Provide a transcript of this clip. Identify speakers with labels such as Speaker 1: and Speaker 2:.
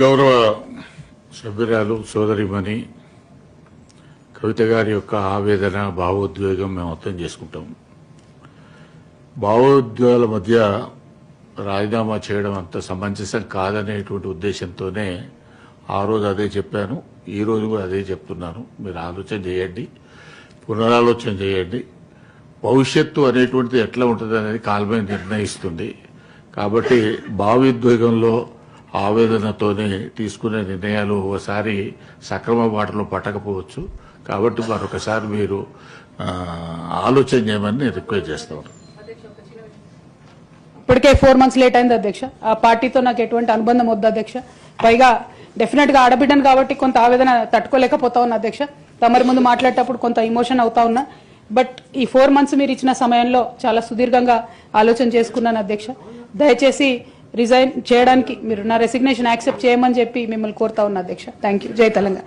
Speaker 1: గౌరవ సభ్యురాలు సోదరిమణి కవిత గారి యొక్క ఆవేదన భావోద్వేగం మేము అర్థం చేసుకుంటాం. భావోద్వేగాల మధ్య రాజీనామా చేయడం అంత సమంజసం కాదనేటువంటి ఉద్దేశంతోనే ఆ రోజు అదే చెప్పాను. ఈ రోజు కూడా అదే చెప్తున్నాను. మీరు ఆలోచన చేయండి పునరాలోచన చేయండి. భవిష్యత్తు అనేటువంటిది ఎట్లా ఉంటుంది అనేది కాలమే నిర్ణయిస్తుంది. కాబట్టి భావోద్వేగంలో ఆవేదనతోనే తీసుకునే నిర్ణయాలు ఒకసారి సక్రమ బాటలో పట్టకపోవచ్చు. కాబట్టి మరొకసారి మీరు ఆలోచన చేయమని నేను రిక్వెస్ట్ చేస్తాను
Speaker 2: ఇప్పటికే ఫోర్ మంత్స్ లేట్ అయింది అధ్యక్ష. ఆ పార్టీతో నాకు ఎటువంటి అనుబంధం వద్దు అధ్యక్ష. పైగా డెఫినెట్గా ఆడబిడ్డను కాబట్టి కొంత ఆవేదన తట్టుకోలేకపోతా ఉన్నా అధ్యక్ష. తమరి ముందు మాట్లాడేటప్పుడు కొంత ఇమోషన్ అవుతా ఉన్నా. బట్ ఈ ఫోర్ మంత్స్ మీరు ఇచ్చిన సమయంలో చాలా సుదీర్ఘంగా ఆలోచన చేసుకున్నాను అధ్యక్ష. దయచేసి రిజైన్ చేయడానికి మీరు నా రెసిగ్నేషన్ యాక్సెప్ట్ చేయమని చెప్పి మిమ్మల్ని కోరుతా ఉన్నా అధ్యక్ష. థ్యాంక్ యూ జై తెలంగాణ.